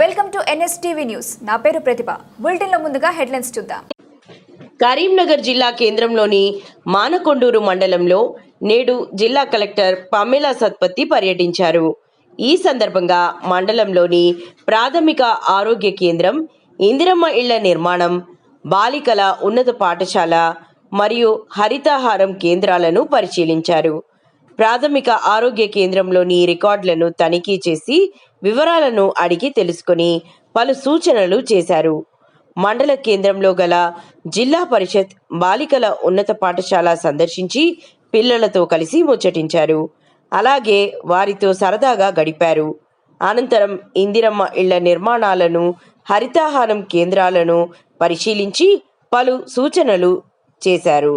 Welcome to NSTV news. నా పేరు ప్రతిభ. బులెటిన్లో ముందుగా హెడ్లైన్స్ చూద్దాం. కరీంనగర్ జిల్లా కేంద్రంలోని మానకొండూరు మండలంలో నేడు జిల్లా కలెక్టర్ పమేలా సత్పతి పర్యటించారు. ఈ సందర్భంగా మండలంలోని ప్రాథమిక ఆరోగ్య కేంద్రం ఇందిరమ్మ ఇళ్ళ నిర్మాణం బాలికల ఉన్నత పాఠశాల మరియు హరితాహారం కేంద్రాలను పరిశీలించారు. ప్రాథమిక ఆరోగ్య కేంద్రంలోని రికార్డులను తనిఖీ చేసి వివరాలను అడిగి తెలుసుకొని పలు సూచనలు చేశారు. మండల కేంద్రంలో గల జిల్లా పరిషత్ బాలికల ఉన్నత పాఠశాల సందర్శించి పిల్లలతో కలిసి ముచ్చటించారు. అలాగే వారితో సరదాగా గడిపారు. అనంతరం ఇందిరమ్మ ఇళ్ళ నిర్మాణాలను హరితాహారం కేంద్రాలను పరిశీలించి పలు సూచనలు చేశారు.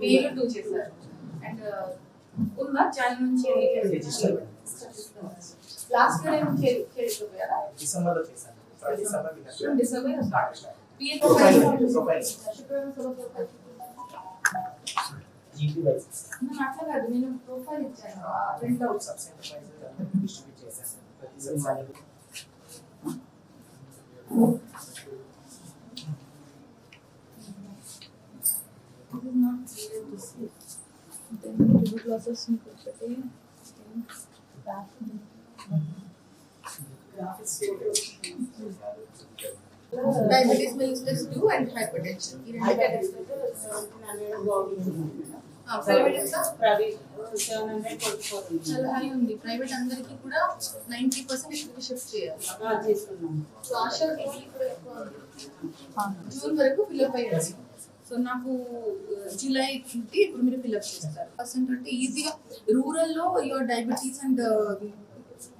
మీరు టూ చేశారు అండ్ ఉందా జాన్ నుంచి Register. లాస్ట్ ఇయర్ ఏమో చేయకపోయారా డిసెంబర్ లో చేశాను December December start P Profile. Profile. GP wise అట్లా కాదు నేను ప్రొఫైల్ ఇచ్చాను print out sub centre wise distribute చేశాను ప్రతి subject diabetes mellitus 2 and hypertension ఈ రెండు కేటగిరీస్ ప్రైవేట్ ఎంత చాలా హై ఉంది ప్రైవేట్ అందరికీ కూడా నైంటీ పర్సెంట్ ఇక్కడికి షిఫ్ట్ చేయాలి. సో ఆశా డిగ్రీ కూడా ఎక్కువ ఉంది జూన్ వరకు ఫిల్అప్ అయ్యారు సో నాకు జూలై నుండి ఇప్పుడు మీరు ఫిల్అప్ చేస్తారు. పర్సెంట్ అంటే ఈజీగా రూరల్లో your diabetes and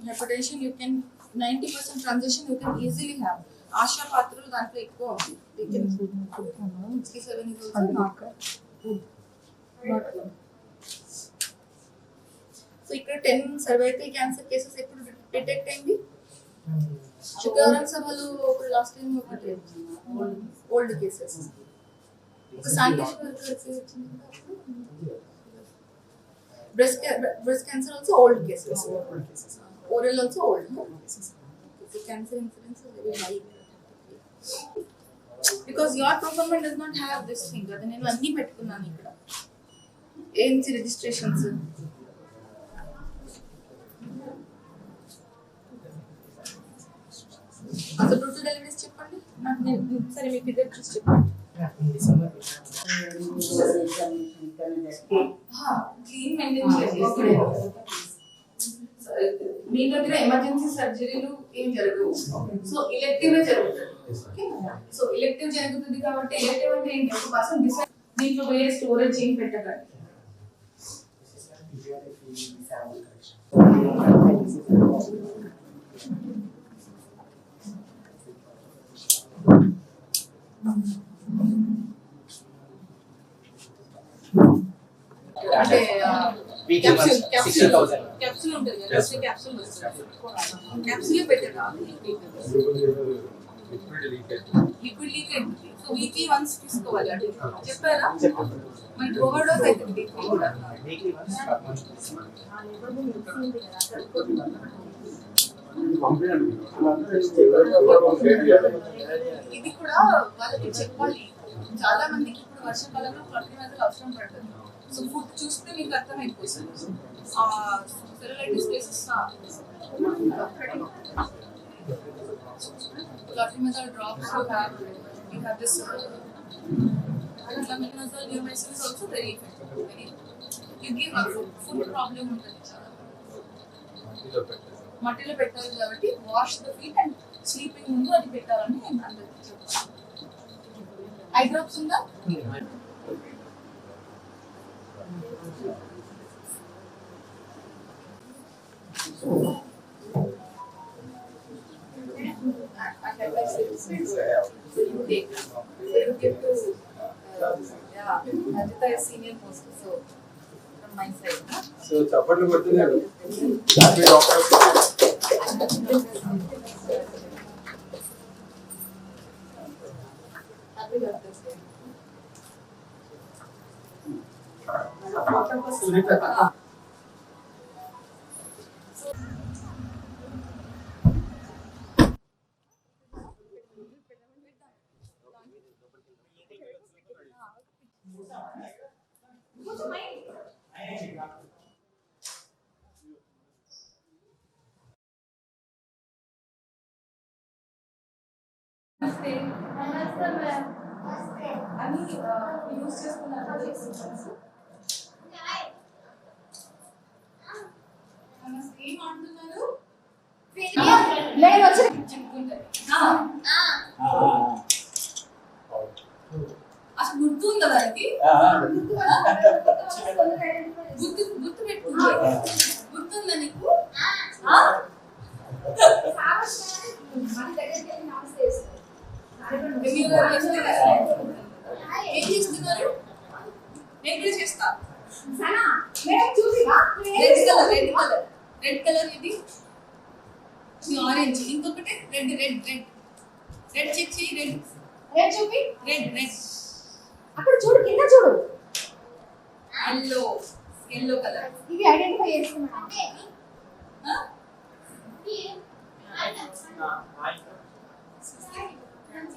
hypertension you can ninety percent transaction you can easily have ASHA పాత్రలు దాంట్లో ఎక్కువ ఉంది sixty seven is also not so ఇక్కడ టెన్ సర్వైకల్ క్యాన్సర్ కేసెస్ ఎప్పుడు డిటెక్ట్ అయింది? శుక్రవారం సభలు లాస్ట్ టైం ఒకటి ఓల్డ్ కేసెస్ ఒక సాంకేతిక breast breast cancer also old cases oral also old cancer incidence very high because your performance does not have this thing అది నేను అన్ని పెట్టుకున్నాను ఇక్కడ. ఏంటి రిజిస్ట్రేషన్స్ అసలు టోటల్ డెలివరీస్ చెప్పండి. నాకు నేను సరే మీ ఫిగర్ చూసి చెప్పండి. మీ దగ్గర ఎమర్జెన్సీ సర్జరీలు ఏం జరగవు సో ఇలెక్టివ్ జరుగుతుంది సో ఇలెక్టివ్ జరుగుతుంది కాబట్టి ఎలెక్టివ్ అంటే ఏంటి? ఒక పర్సన్ డిసైడ్ దీంట్లో వేరే స్టోరేజ్ ఏం పెట్టకండి liquid leak so weekly once తీసుకోవాలి అంటే చెప్పారా? మనకి అవుతుంది వీక్లీ వన్స్ ఇది కూడా వాళ్ళకి చెప్పాలి. చాలా మందికి ఇప్పుడు వర్షాకాలంలో ఫర్టిలైజర్ అవసరం పడుతుంది. సో ఫుడ్ చూస్తే మీకు అర్థమైపోతుంది ఆ cellulitis cases Clotrimazole drops you have, you have this uh, clotrimazole neomycin is also very effective. Very, you give a food, food problem ఉంటుంది చాలా మట్టిలో పెట్టాలి కాబట్టి wash the feet and sleeping ముందు అది పెట్టాలని నేను అందరికీ చెప్తాను ఐ డ్రాప్స్ ఉందా సో చప్పట్లు కొడుతున్నారు. సునీత యూస్ చేసుకున్నారు ఏం ఆడుతున్నారు నేను వచ్చి చెప్పుకుంటారు అసలు గుర్తుందా దానికి గుర్తు గుర్తు పెట్టుకుంటా గుర్తుందా నీకు ఆ? మీరు ఏం చేస్తున్నారు నేను కూడా చేస్తా red colour red colour red colour ఇది ఆరెంజ్ ఇంకొకటి red red red red check చేయి రెడ్ రెడ్ చూపి రెడ్ రెడ్ అక్కడ చూడు కింద చూడు ఎల్లో ఎల్లో కలర్ ఇవి ఐడెంటిఫై చేసుకున్నాను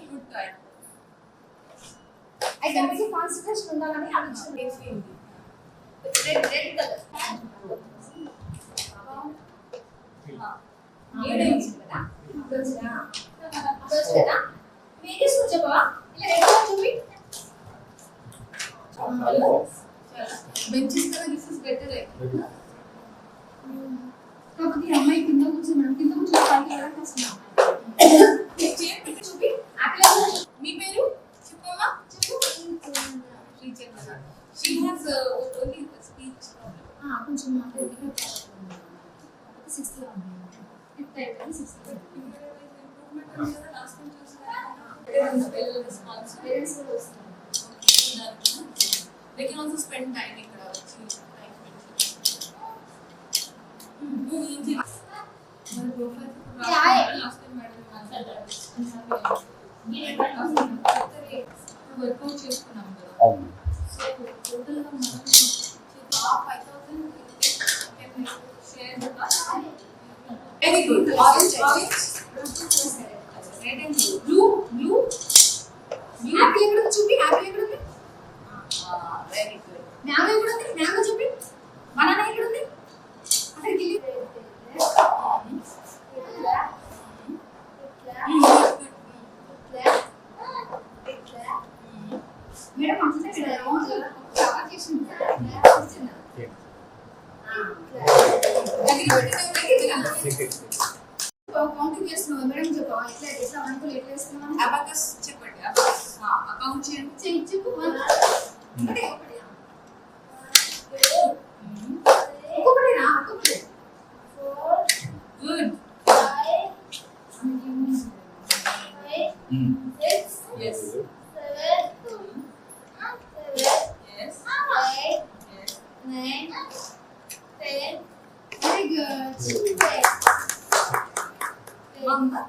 గుడ్ టైం అయితే మనకి కాన్సన్ట్రేషన్ ఉండాలని ఆలోచన రెడ్ రెడ్ కలర్ ఏడైంది కదా అప్పుడు వచ్చినా అప్పుడు వచ్చి కదా ఏం చేసుకుని చెప్పవా ఇలా రెడ్ కలర్ చూపి బెంచెస్ కదా దిస్ ఇస్ బెటర్ కాకపోతే ఈ అమ్మాయి కింద కూర్చున్నాను కింద కూర్చొని పైకి వెళ్ళడం కష్టం చూపి ఆపిల్ మీ పేరు చెప్పమ్మా చెప్పు Srichandra she has only speech problem కొంచెం సిక్స్త్ ఫిఫ్త్ అయిపోయింది సిక్స్త్ పేరెంట్స్ కూడా వస్తున్నారు They can also spend time ఇక్కడ వచ్చి time నువ్వు very good orange orange red and blue blue blue apple ఎక్కడ ఉంది చూపి? యాపిల్ ఎక్కడ ఉంది వెరీ గుడ్ మ్యాంగో ఎక్కడ ఉంది మ్యాంగో చూపి. బనానా ఎక్కడ ఉంది అక్కడికి వెళ్ళి. మేడం అట్లనే చాలా చేసింది కౌంటింగ్ చేస్తున్నావు మేడం చెప్పా ఎట్లా ఎట్లా అనుకూలు ఎట్లా వేస్తున్నావు అబాకస్ చెప్పండి అబాకస్ అకౌంట్ చేయండి చెయ్యి చెప్పు ఒకటే ఒకటి ఒక్కొక్కటేనా ఒక్కొక్కటే good yes yes very good బాగుందా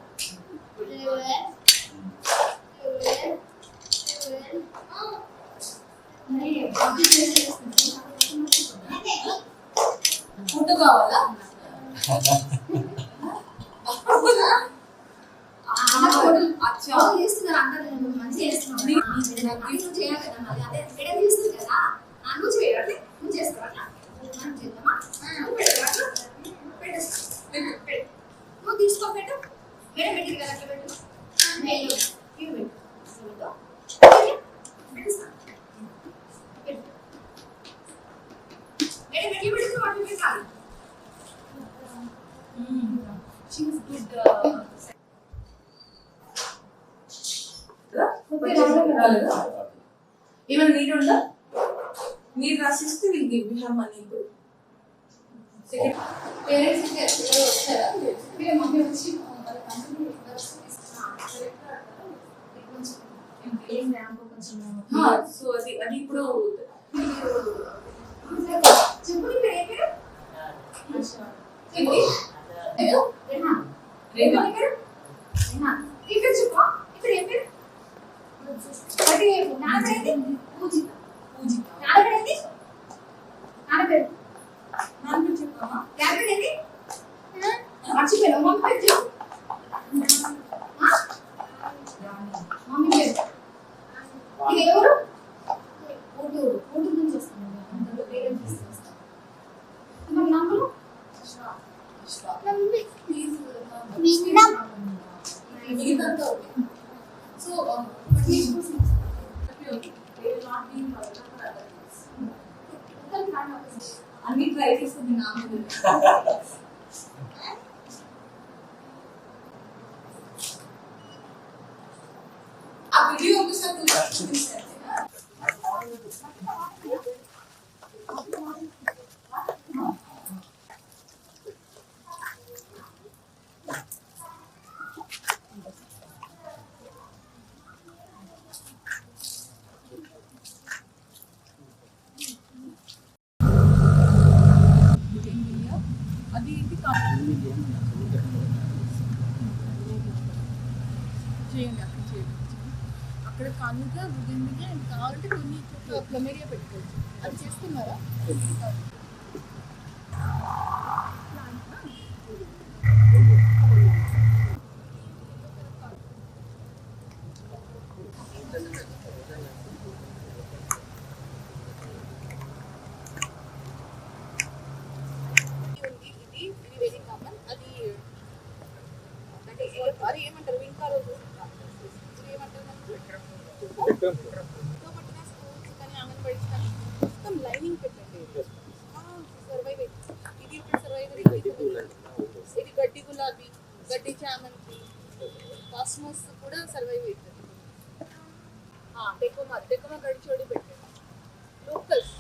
ఫుడ్ కావాలా అన్న హోటల్ అచ్చా. హోటల్ చేస్తున్నారు అందరూ చేస్తున్నాను నువ్వు చేయాలి కదా మరి అదే మేడం చేస్తుంది కదా? ఆ, నువ్వు చేయాలి నువ్వు చేస్తావా? అట్లా? మనం చేద్దామా? నువ్వు పెట్టు. తీసుకో మేడం పెట్టింది కదా అట్లా పెట్టు. నేను ఇవి. మేడం ఎట్లా పెట్టాలి. షీస్ గుడ్ ఏమైనా నీడ్ ఉందా నీడ్ రాసిస్తే will give you have money ఇప్పుడు సెకండ్ పేరెంట్స్ వచ్చారా మీరు మమ్మీ వచ్చి వాళ్ళ కంపెనీ ఏం ర్యాంప్ కొంచెం సో అది అది ఇప్పుడు చెప్పు నీ పేరు ఏం పేరు ఏంటి? పేరు చెప్పు ఇక్కడ ఏం పేరు? ఒకటి నాన్న పేరు ఏంటి పూజిత. పూజిత. నాన్న పేరు ఏంటి నాన్న పేరు నాన్న పేరు చెప్పామా డాడీ పేరు ఏంటి మర్చిపోయాను మమ్మీ చెప్పు. Genius. కనుక ఉదయంగా కావాలంటే కొన్ని ప్లమేరియా పెట్టుకోవచ్చు అది చేస్తున్నారా Thank you ఇది ఇది వెరీ కామన్ అది అంటే ఏ- అది ఏమంటారు ఇంకా రోజు ఇది ఏమంటారు మనకు? ఇంట్లో పట్టిన స్కూల్స్ కానీ అంగన్వాడీస్ కానీ మొత్తం లైనింగ్ పెట్టండి సర్వైవ్ ఇది ఇప్పుడు సర్వైవర్ ఇది గడ్డి గులాబీ మనకి కాస్మోస్ కూడా సర్వైవ్ అవుతుంది డెకోమా డెకోమా గడిచోడి పెట్టాడు పెట్టండి లోకల్స్